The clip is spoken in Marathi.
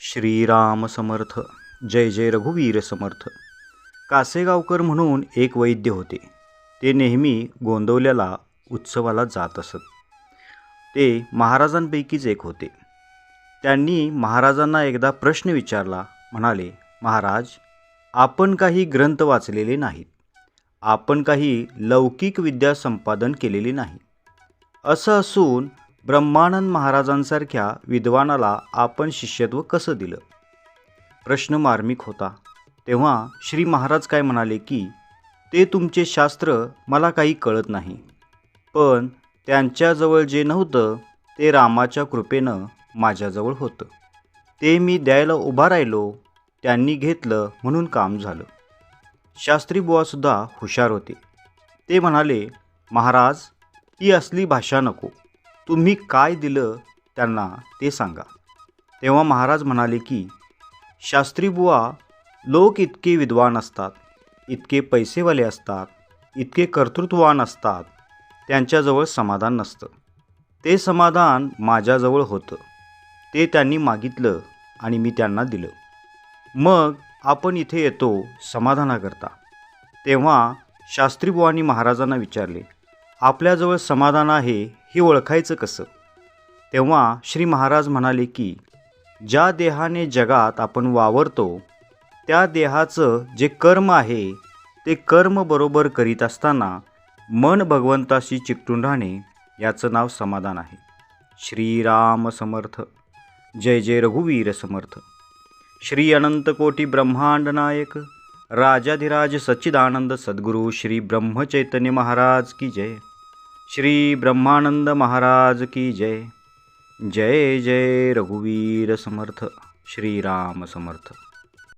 श्रीराम समर्थ जय जय रघुवीर समर्थ. कासेगावकर म्हणून एक वैद्य होते. ते नेहमी गोंदवल्याला उत्सवाला जात असत. ते महाराजांपैकीच एक होते. त्यांनी महाराजांना एकदा प्रश्न विचारला म्हणाले महाराज आपण काही ग्रंथ वाचलेले नाहीत. आपण काही लौकिक विद्या संपादन केलेली नाही. असं असून ब्रह्मानंद महाराजांसारख्या विद्वानाला आपण शिष्यत्व कसं दिलं? प्रश्न मार्मिक होता. तेव्हा श्री महाराज काय म्हणाले की ते तुमचे शास्त्र मला काही कळत नाही. पण त्यांच्याजवळ जे नव्हतं ते रामाच्या कृपेनं माझ्याजवळ होतं. ते मी द्यायला उभा राहिलो त्यांनी घेतलं म्हणून काम झालं. शास्त्री बुवासुद्धा हुशार होते. ते म्हणाले महाराज ही असली भाषा नको. तुम्ही काय दिलं त्यांना ते सांगा. तेव्हा महाराज म्हणाले की शास्त्री बुवा लोक इतके विद्वान असतात इतके पैसेवाले असतात इतके कर्तृत्ववान असतात त्यांच्याजवळ समाधान नसतं. ते समाधान माझ्याजवळ होतं. ते त्यांनी मागितलं आणि मी त्यांना दिलं. मग आपण इथे येतो समाधानाकरता. तेव्हा शास्त्रीबुवांनी महाराजांना विचारले आपल्याजवळ समाधान आहे हे ओळखायचं कसं? तेव्हा श्री महाराज म्हणाले की ज्या देहाने जगात आपण वावरतो त्या देहाचं जे कर्म आहे ते कर्म बरोबर करीत असताना मन भगवंताशी चिकटून राहणे याचं नाव समाधान आहे. श्रीराम समर्थ. जय जय रघुवीर समर्थ. श्री अनंतकोटी ब्रह्मांड नायक. राजाधिराज सच्चिदानंद सद्गुरू श्री ब्रह्मचैतन्य महाराज की जय. श्री ब्रह्मानंद महाराज की जय। जय जय रघुवीर समर्थ। श्रीराम समर्थ।